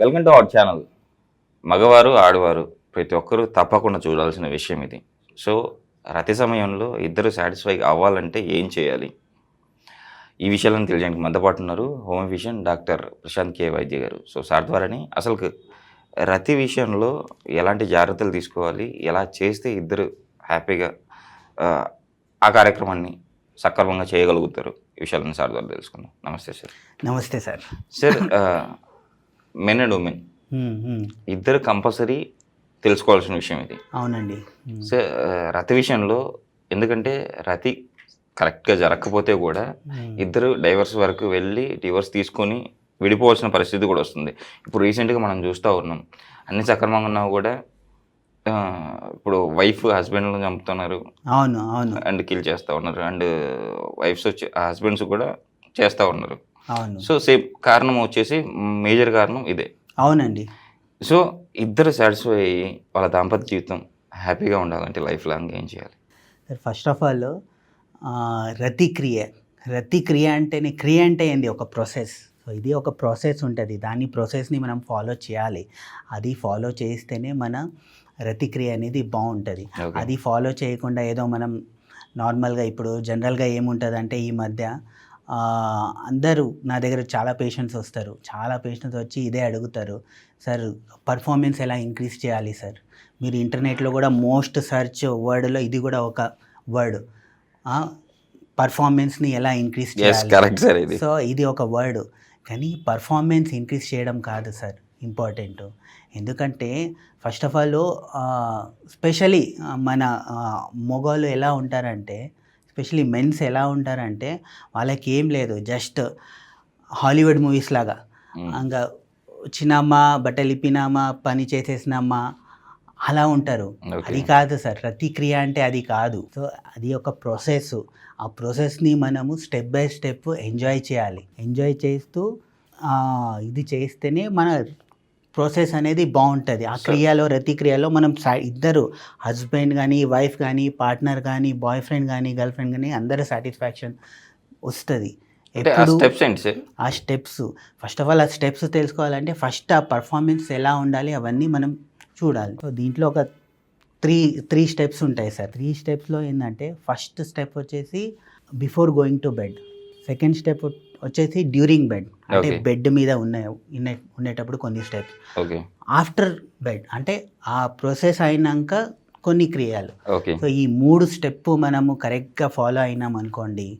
Welcome to our channel మగవారు ఆడవారు ప్రతి ఒక్కరూ తప్పకుండా చూడాల్సిన విషయం ఇది. సో రతి సమయంలో ఇద్దరు సాటిస్ఫై అవ్వాలంటే ఏం చేయాలి? ఈ విషయాలను తెలియడానికి మనతో పాటు ఉన్నారు home physician doctor Prashanth K Vaidya గారు. సో సార్ ద్వారానే అసలు రతి విషయంలో ఎలాంటి జాగ్రత్తలు తీసుకోవాలి? ఎలా చేస్తే ఇద్దరు హ్యాపీగా ఆ, ఆ కార్యక్రమాన్ని సక్రమంగా చేయగలుగుతారు? ఈ విషయాలను సార్ ద్వారా తెలుసుకుందాం. నమస్తే సార్. నమస్తే sir. Sir men and women. ఇద్దరు కంపల్సరీ తెలుసుకోవాల్సిన విషయం ఇది. అవునండి. సో రతి విషయంలో ఎందుకంటే రతి కరెక్ట్గా జరగకపోతే కూడా. ఇద్దరు డైవర్స్ వరకు వెళ్ళి డివోర్స్ తీసుకొని విడిపోవాల్సిన పరిస్థితి కూడా వస్తుంది. ఇప్పుడు రీసెంట్గా మనం చూస్తూ ఉన్నాం. అన్ని సక్రమంగా ఉన్నా కూడా ఇప్పుడు వైఫ్ హస్బెండ్లను చంపుతున్నారు. అవును అవును. అండ్ కిల్ చేస్తూ ఉన్నారు. అండ్ వైఫ్స్ వచ్చి హస్బెండ్స్ కూడా చేస్తూ ఉన్నారు. అవును. సో సేమ్ కారణం వచ్చేసి మేజర్ కారణం ఇదే. అవునండి. సో ఇద్దరు సాటిస్ఫై అయ్యి వాళ్ళ దాంపత్య జీవితం హ్యాపీగా ఉండాలంటే లైఫ్ లాంగ్ ఏం చేయాలి? సార్ ఫస్ట్ ఆఫ్ ఆల్ రతి క్రియ రతి క్రియ అంటేనే క్రియ అంటే ఏంది? ఒక ప్రాసెస్ సో ఇది ఒక ప్రాసెస్ ఉంటుంది. దాని ప్రాసెస్ని మనం ఫాలో చేయాలి. అది ఫాలో చేస్తేనే మన రతి క్రియ అనేది బాగుంటుంది. అది ఫాలో చేయకుండా ఏదో మనం నార్మల్గా ఇప్పుడు జనరల్గా ఏముంటుంది అంటే ఈ మధ్య అందరూ నా దగ్గర చాలా పేషెంట్స్ వస్తారు. చాలా పేషెంట్స్ వచ్చి ఇదే అడుగుతారు. సార్ పర్ఫార్మెన్స్ ఎలా ఇంక్రీజ్ చేయాలి సార్? మీరు ఇంటర్నెట్లో కూడా మోస్ట్ సెర్చ్ వర్డ్లో ఇది కూడా ఒక వర్డ్ పర్ఫార్మెన్స్ని ఎలా ఇంక్రీజ్ చేయాలి? సో ఇది ఒక వర్డ్ కానీ పర్ఫార్మెన్స్ ఇంక్రీజ్ చేయడం కాదు సార్ ఇంపార్టెంట్ ఎందుకంటే ఫస్ట్ ఆఫ్ ఆల్ స్పెషలీ మన మొగోళ్ళు ఎలా ఉంటారంటే స్పెషలీ మెన్స్ ఎలా ఉంటారంటే వాళ్ళకి ఏం లేదు జస్ట్ హాలీవుడ్ మూవీస్ లాగా. ఇంకా వచ్చినామా బట్టలు ఇప్పినామా పని చేసేసినామా అలా ఉంటారు. అది కాదు సార్ ప్రతిక్రియ అంటే అది కాదు. సో అది ఒక ప్రాసెస్ ఆ ప్రాసెస్ని మనము స్టెప్ బై స్టెప్ ఎంజాయ్ చేయాలి. ఎంజాయ్ చేస్తూ ఇది చేస్తేనే మన ప్రాసెస్ అనేది బాగుంటుంది. ఆ. క్రియలో రతి క్రియలో మనం ఇద్దరు హస్బెండ్ కానీ వైఫ్ కానీ పార్ట్నర్ కానీ బాయ్ ఫ్రెండ్ కానీ గర్ల్ ఫ్రెండ్ కానీ అందరూ సాటిస్ఫాక్షన్ వస్తుంది. స్టెప్స్ ఆ స్టెప్స్. ఫస్ట్ ఆఫ్ ఆల్ ఆ స్టెప్స్ తెలుసుకోవాలంటే ఫస్ట్ ఆ పర్ఫార్మెన్స్ ఎలా ఉండాలి అవన్నీ మనం చూడాలి. సో దీంట్లో ఒక త్రీ త్రీ స్టెప్స్ ఉంటాయి సార్ త్రీ స్టెప్స్లో ఏంటంటే ఫస్ట్ స్టెప్ వచ్చేసి before going to bed. Second step వచ్చేసి డ్యూరింగ్ బెడ్. అంటే. బెడ్ మీద ఉన్న ఉండేటప్పుడు కొన్ని స్టెప్స్. ఆఫ్టర్ బెడ్ అంటే ఆ ప్రాసెస్ అయినాక కొన్ని క్రియాలు. సో ఈ మూడు స్టెప్ మనము కరెక్ట్గా ఫాలో అయినాం అనుకోండి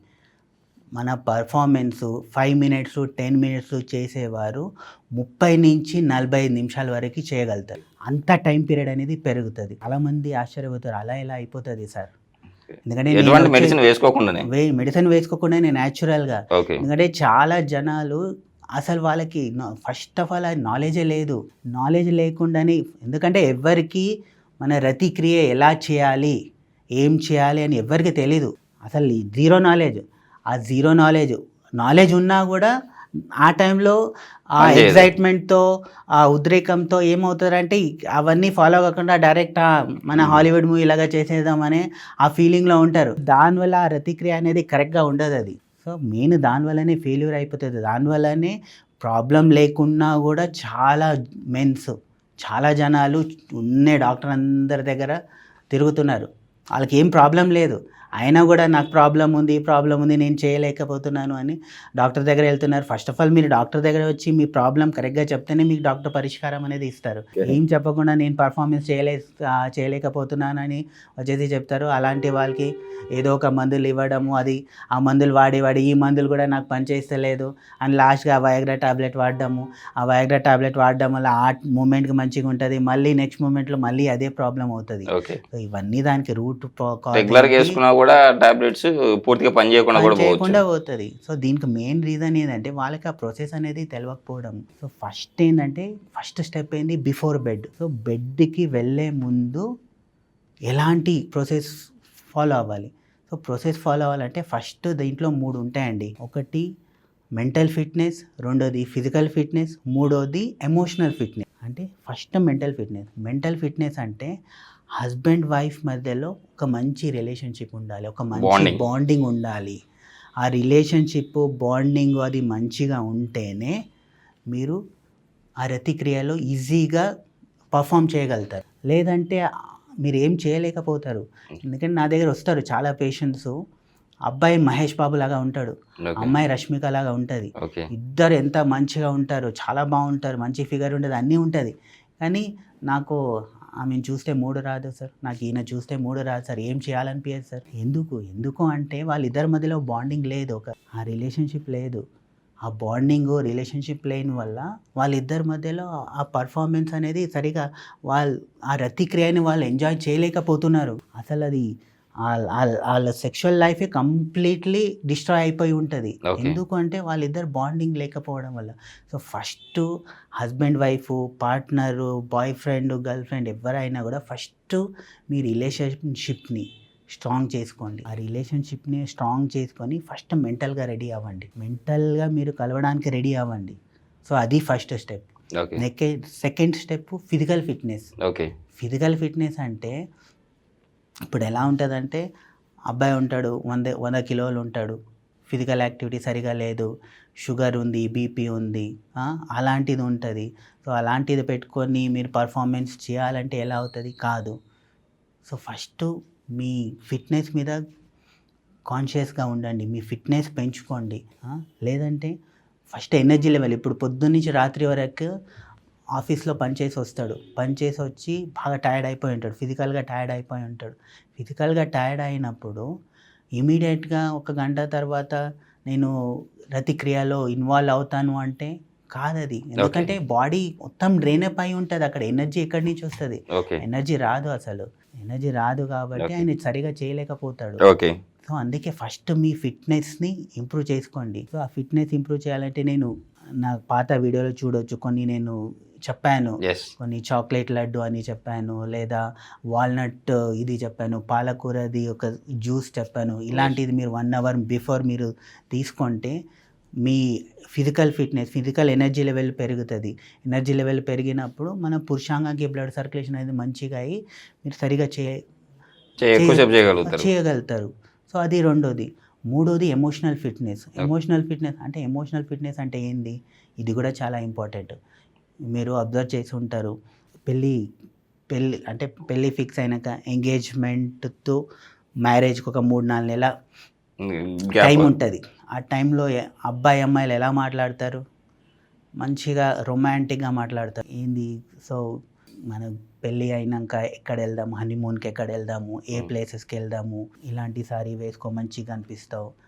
మన performance five minutes ten minutes చేసేవారు ముప్పై నుంచి నలభై ఐదు నిమిషాల వరకు చేయగలుగుతారు. అంత టైం పీరియడ్ అనేది పెరుగుతుంది. చాలామంది ఆశ్చర్యపోతారు అలా ఎలా అయిపోతుంది సార్. ఎందుకంటే ఎటువంటి మెడిసిన్ వేసుకోకుండానే? మెడిసిన్ వేసుకోకుండా నేను న్యాచురల్గా ఎందుకంటే చాలా జనాలు అసలు వాళ్ళకి ఫస్ట్ ఆఫ్ ఆల్ నాలెడ్జే లేదు. నాలెడ్జ్ లేకుండానే ఎందుకంటే ఎవరికి మన రతి క్రియ ఎలా చేయాలి ఏం చేయాలి అని ఎవరికి తెలీదు. అసలు జీరో నాలెడ్జ్ ఆ జీరో నాలెడ్జ్ నాలెడ్జ్ ఉన్నా కూడా ఆ టైంలో ఆ. ఎగ్జైట్మెంట్తో ఆ ఉద్రేకంతో ఏమవుతారంటే అవన్నీ ఫాలో కాకుండా డైరెక్ట్ మన హాలీవుడ్ మూవీ లాగా చేసేద్దామనే ఆ ఫీలింగ్లో ఉంటారు. దానివల్ల ఆ రతిక్రియ అనేది కరెక్ట్గా ఉండదు అది. సో మెయిన్ దానివల్లనే ఫెయిల్యూర్ అయిపోతుంది. దానివల్లనే ప్రాబ్లం లేకున్నా కూడా చాలా మెన్స్ చాలా జనాలు ఉండే డాక్టర్ అందరి దగ్గర తిరుగుతున్నారు. వాళ్ళకి ఏం ప్రాబ్లం లేదు. అయినా కూడా నాకు ప్రాబ్లం ఉంది ప్రాబ్లం ఉంది నేను చేయలేకపోతున్నాను అని డాక్టర్ దగ్గర వెళ్తున్నారు. ఫస్ట్ ఆఫ్ ఆల్ మీరు డాక్టర్ దగ్గర వచ్చి మీ ప్రాబ్లం కరెక్ట్గా చెప్తేనే మీకు డాక్టర్ పరిష్కారం అనేది ఇస్తారు. ఏం చెప్పకుండా నేను పర్ఫార్మెన్స్ చేయలే చేయలేకపోతున్నానని వచ్చేసి చెప్తారు. అలాంటి వాళ్ళకి ఏదో ఒక మందులు ఇవ్వడము అది ఆ మందులు వాడి వాడి ఈ మందులు కూడా నాకు పనిచేస్తలేదు అని లాస్ట్గా ఆ వయాగ్రా టాబ్లెట్ వాడడము. ఆ వయాగ్రా టాబ్లెట్ వాడడం వల్ల ఆ మూమెంట్కి మంచిగా ఉంటుంది. మళ్ళీ నెక్స్ట్ మూమెంట్లో మళ్ళీ అదే ప్రాబ్లం అవుతుంది. సో ఇవన్నీ దానికి రూట్ రెగ్యులర్గా వేసుకున్నా కూడా టాబ్లెట్స్ పూర్తిగా పని చేయకుండా కూడా చేయకుండా పోతుంది. సో దీనికి మెయిన్ రీజన్ ఏంటంటే వాళ్ళకి ఆ ప్రాసెస్ అనేది తెలియకపోవడం సో ఫస్ట్ ఏంటంటే ఫస్ట్ స్టెప్ ఏంది? బిఫోర్ బెడ్ సో బెడ్కి వెళ్ళే ముందు ఎలాంటి ప్రాసెస్ ఫాలో అవ్వాలి? సో ప్రాసెస్ ఫాలో అవ్వాలంటే ఫస్ట్ దీంట్లో మూడు ఉంటాయండి. ఒకటి మెంటల్ ఫిట్నెస్ రెండోది ఫిజికల్ ఫిట్నెస్ మూడోది ఎమోషనల్ ఫిట్నెస్ అంటే first mental fitness mental fitness అంటే హస్బెండ్ వైఫ్ మధ్యలో ఒక మంచి రిలేషన్షిప్ ఉండాలి. ఒక మంచి. బాండింగ్ ఉండాలి. ఆ రిలేషన్షిప్ బాండింగ్ అది మంచిగా ఉంటేనే మీరు ఆ రతిక్రియలో ఈజీగా పర్ఫామ్ చేయగలుగుతారు. లేదంటే మీరు ఏం చేయలేకపోతారు. ఎందుకంటే నా దగ్గర వస్తారు చాలా పేషెంట్స్ అబ్బాయి మహేష్ బాబు లాగా ఉంటాడు. అమ్మాయి రష్మిక లాగా ఉంటుంది. ఇద్దరు ఎంత మంచిగా ఉంటారు చాలా బాగుంటారు మంచి ఫిగర్ ఉంటుంది అన్నీ ఉంటుంది. కానీ నాకు ఆమెను చూస్తే మూడు రాదు సార్. నాకు ఈయన చూస్తే మూడు రాదు సార్. ఏం చేయాలనిపించదు సార్. ఎందుకు? ఎందుకు అంటే వాళ్ళిద్దరి మధ్యలో బాండింగ్ లేదు ఒక. ఆ రిలేషన్షిప్ లేదు. ఆ బాండింగ్ రిలేషన్షిప్ లేని వల్ల వాళ్ళిద్దరి మధ్యలో ఆ పర్ఫార్మెన్స్ అనేది సరిగా వాళ్ళు ఆ రతిక్రియని వాళ్ళు ఎంజాయ్ చేయలేకపోతున్నారు. అసలు అది వాళ్ళ- సెక్షువల్ లైఫే కంప్లీట్లీ డిస్ట్రాయ్ అయిపోయి ఉంటుంది. Okay. ఎందుకు అంటే వాళ్ళిద్దరు బాండింగ్ లేకపోవడం వల్ల. So first husband wife partner boy friend girl friend ఎవరైనా కూడా ఫస్ట్ మీ రిలేషన్షిప్ని స్ట్రాంగ్ చేసుకోండి. ఆ రిలేషన్షిప్ని స్ట్రాంగ్ చేసుకొని ఫస్ట్ మెంటల్గా రెడీ అవ్వండి. మెంటల్గా మీరు కలవడానికి రెడీ అవ్వండి. సో అది first step second step physical fitness okay physical fitness అంటే ఇప్పుడు ఎలా ఉంటుందంటే అబ్బాయి ఉంటాడు వంద వంద కిలోలు ఉంటాడు. ఫిజికల్ యాక్టివిటీ సరిగా లేదు షుగర్ ఉంది బీపీ ఉంది అలాంటిది ఉంటుంది. సో అలాంటిది పెట్టుకొని మీరు పర్ఫార్మెన్స్ చేయాలంటే ఎలా అవుతుంది? కాదు. సో ఫస్ట్ మీ ఫిట్నెస్ మీద కాన్షియస్గా ఉండండి. మీ ఫిట్నెస్ పెంచుకోండి లేదంటే ఫస్ట్ ఎనర్జీ లెవెల్ ఇప్పుడు పొద్దున్నుంచి రాత్రి వరకు ఆఫీస్లో పనిచేసి వస్తాడు. పనిచేసి వచ్చి బాగా టైర్డ్ అయిపోయి ఉంటాడు. ఫిజికల్గా టైర్డ్ అయిపోయి ఉంటాడు. ఫిజికల్గా టైర్డ్ అయినప్పుడు ఇమీడియట్గా ఒక గంట తర్వాత నేను రతిక్రియలో ఇన్వాల్వ్ అవుతాను అంటే కాదది. ఎందుకంటే బాడీ మొత్తం డ్రైన్ అప్ అయి ఉంటుంది. అక్కడ ఎనర్జీ ఎక్కడి నుంచి వస్తుంది? ఎనర్జీ రాదు అసలు. ఎనర్జీ రాదు కాబట్టి. ఆయన సరిగా చేయలేకపోతాడు. సో అందుకే ఫస్ట్ మీ ఫిట్నెస్ని ఇంప్రూవ్ చేసుకోండి. సో ఆ ఫిట్నెస్ ఇంప్రూవ్ చేయాలంటే నేను నా పాత వీడియోలో చూడొచ్చు. కొన్ని నేను చెప్పాను. కొన్ని చాక్లెట్ లడ్డు అని చెప్పాను లేదా వాల్నట్ ఇది చెప్పాను పాలకూరది ఒక జ్యూస్ చెప్పాను. ఇలాంటిది మీరు వన్ అవర్ బిఫోర్ మీరు తీసుకుంటే మీ physical fitness physical energy level పెరుగుతుంది. ఎనర్జీ లెవెల్ పెరిగినప్పుడు మన పురుషాంగానికి బ్లడ్ సర్క్యులేషన్ అనేది మంచిగా అయ్యి మీరు సరిగా చే చేయగలుగుతారు. సో అది రెండోది. మూడోది ఎమోషనల్ ఫిట్నెస్ ఎమోషనల్ ఫిట్నెస్ అంటే ఎమోషనల్ ఫిట్నెస్ అంటే ఏంది? ఇది కూడా చాలా ఇంపార్టెంట్ మీరు అబ్జర్వ్ చేసి ఉంటారు. పెళ్ళి పెళ్ళి అంటే పెళ్ళి ఫిక్స్ అయినాక ఎంగేజ్మెంట్తో మ్యారేజ్కి ఒక మూడు నాలుగు నెలల టైం ఉంటుంది. ఆ టైంలో అబ్బాయి అమ్మాయిలు ఎలా మాట్లాడతారు? మంచిగా రొమాంటిక్గా మాట్లాడతారు. ఏంది? సో మన పెళ్ళి అయినాక ఎక్కడ వెళ్దాము? హనీమూన్కి ఎక్కడ వెళ్దాము? ఏ. ప్లేసెస్కి వెళ్దాము? ఇలాంటి సారీ వేసుకో మంచిగా అనిపిస్తావు.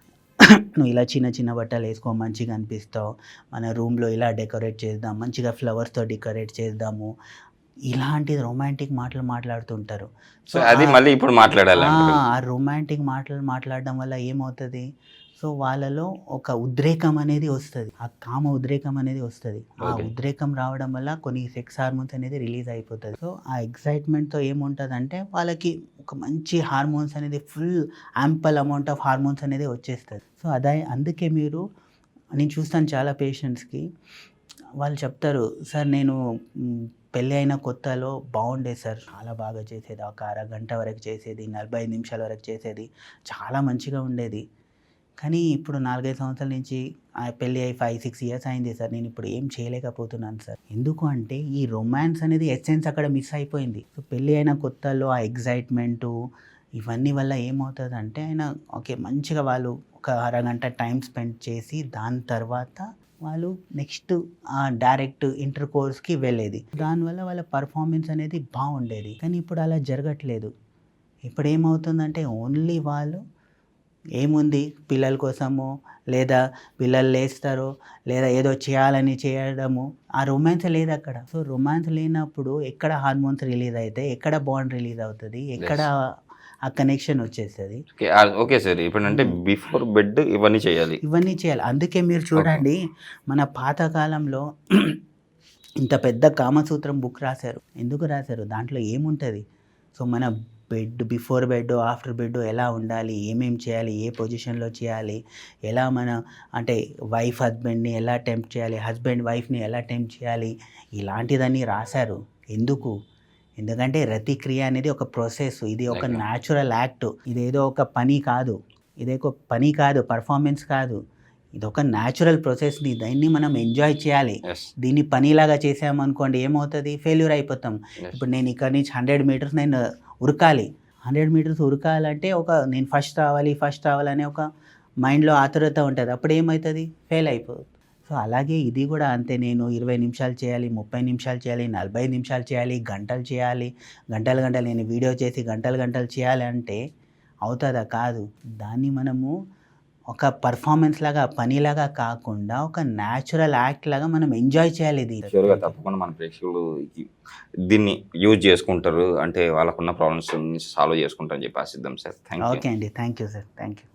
నువ్వు ఇలా చిన్న చిన్న బట్టలు వేసుకో మంచిగా అనిపిస్తావు. మన రూమ్లో ఇలా డెకరేట్ చేద్దాం మంచిగా ఫ్లవర్స్తో డెకరేట్ చేద్దాము. ఇలాంటి రొమాంటిక్ మాటలు మాట్లాడుతుంటారు. సో అది మళ్ళీ ఇప్పుడు మాట్లాడాలి ఆ, రొమాంటిక్ మాటలు మాట్లాడడం వల్ల ఏమవుతుంది? సో వాళ్ళలో ఒక ఉద్రేకం అనేది వస్తుంది. ఆ కామ ఉద్రేకం అనేది వస్తుంది. ఆ. ఉద్రేకం రావడం వల్ల కొన్ని సెక్స్ హార్మోన్స్ అనేది రిలీజ్ అయిపోతుంది. సో ఆ ఎక్సైట్మెంట్తో ఏముంటుంది అంటే వాళ్ళకి ఒక మంచి హార్మోన్స్ అనేది full ample amount of hormones అనేది వచ్చేస్తుంది. సో అదే అందుకే మీరు నేను చూస్తాను చాలా పేషెంట్స్కి వాళ్ళు చెప్తారు సార్ నేను పెళ్ళి అయిన కొత్తలో బాగుండేది సార్. చాలా బాగా చేసేది. ఒక అరగంట వరకు చేసేది నలభై ఐదు నిమిషాల వరకు చేసేది. చాలా మంచిగా ఉండేది. కానీ ఇప్పుడు నాలుగైదు సంవత్సరాల నుంచి ఆ పెళ్ళి అయి ఫైవ్ సిక్స్ ఇయర్స్ అయింది సార్. నేను ఇప్పుడు ఏం చేయలేకపోతున్నాను సార్. ఎందుకు అంటే ఈ రొమాన్స్ అనేది ఎస్సెన్స్ అక్కడ మిస్ అయిపోయింది. సో పెళ్ళి అయిన కొత్తలో ఆ ఎగ్జైట్మెంటు ఇవన్నీ వల్ల ఏమవుతుందంటే ఆయన ఓకే మంచిగా వాళ్ళు ఒక అరగంట టైం స్పెండ్ చేసి దాని తర్వాత వాళ్ళు నెక్స్ట్ డైరెక్ట్ ఇంటర్ కోర్స్కి వెళ్ళేది. దానివల్ల వాళ్ళ పర్ఫార్మెన్స్ అనేది బాగుండేది. కానీ ఇప్పుడు అలా జరగట్లేదు. ఇప్పుడు ఏమవుతుందంటే ఓన్లీ వాళ్ళు ఏముంది? పిల్లల కోసము లేదా పిల్లలు లేస్తారు లేదా ఏదో చేయాలని చేయడము. ఆ రొమాన్స్ లేదు అక్కడ. సో రొమాన్స్ లేనప్పుడు ఎక్కడ హార్మోన్స్ రిలీజ్ అయితే ఎక్కడ బాండ్ రిలీజ్ అవుతుంది ఎక్కడ ఆ కనెక్షన్ వచ్చేస్తుంది. Okay, sir. ఇప్పుడు అంటే బిఫోర్ బెడ్ ఇవన్నీ చేయాలి. ఇవన్నీ చేయాలి. అందుకే మీరు చూడండి మన పాతకాలంలో ఇంత పెద్ద కామసూత్రం బుక్ రాశారు. ఎందుకు రాశారు? దాంట్లో ఏముంటుంది? సో మన bed before bed after bed ఎలా ఉండాలి? ఏమేం చేయాలి? ఏ పొజిషన్లో చేయాలి? ఎలా మన అంటే వైఫ్ హస్బెండ్ని ఎలా టెంప్ట్ చేయాలి? హస్బెండ్ వైఫ్ని ఎలా టెంప్ట్ చేయాలి? ఇలాంటిదన్నీ రాశారు. ఎందుకు? ఎందుకంటే రతిక్రియ అనేది ఒక ప్రాసెస్. ఇది ఒక. న్యాచురల్ యాక్ట్ ఇదేదో ఒక పని కాదు. ఇదే ఒక పని కాదు. పర్ఫార్మెన్స్ కాదు. ఇది ఒక న్యాచురల్ ప్రాసెస్ని దాన్ని మనం ఎంజాయ్ చేయాలి. దీన్ని పనిలాగా చేసామనుకోండి ఏమవుతుంది? ఫెయిల్యూర్ అయిపోతాం. ఇప్పుడు నేను ఇక్కడ నుంచి హండ్రెడ్ మీటర్స్ నేను ఉరకాలి. హండ్రెడ్ మీటర్స్ ఉరకాలంటే ఒక నేను ఫస్ట్ రావాలి ఫస్ట్ రావాలనే ఒక మైండ్లో ఆతురత ఉంటుంది. అప్పుడు ఏమవుతుంది ఫెయిల్ అయిపోతుంది సో అలాగే ఇది కూడా అంతే. నేను ఇరవై నిమిషాలు చేయాలి ముప్పై నిమిషాలు చేయాలి నలభై నిమిషాలు చేయాలి గంటలు చేయాలి. గంటలు గంటలు నేను వీడియో చేసి గంటలు గంటలు చేయాలి అంటే అవుతుందా? కాదు. దాన్ని మనము ఒక పర్ఫార్మెన్స్ లాగా పనిలాగా కాకుండా ఒక న్యాచురల్ యాక్ట్ లాగా మనం ఎంజాయ్ చేయాలి ఇది. షూర్గా తప్పకుండా మన ప్రేక్షకులు దీన్ని యూజ్ చేసుకుంటారు. అంటే వాళ్ళకున్న ప్రాబ్లమ్స్ సాల్వ్ చేసుకుంటారని చెప్పి ఆశిద్దాం సార్. ఓకే అండి. Thank you sir thank you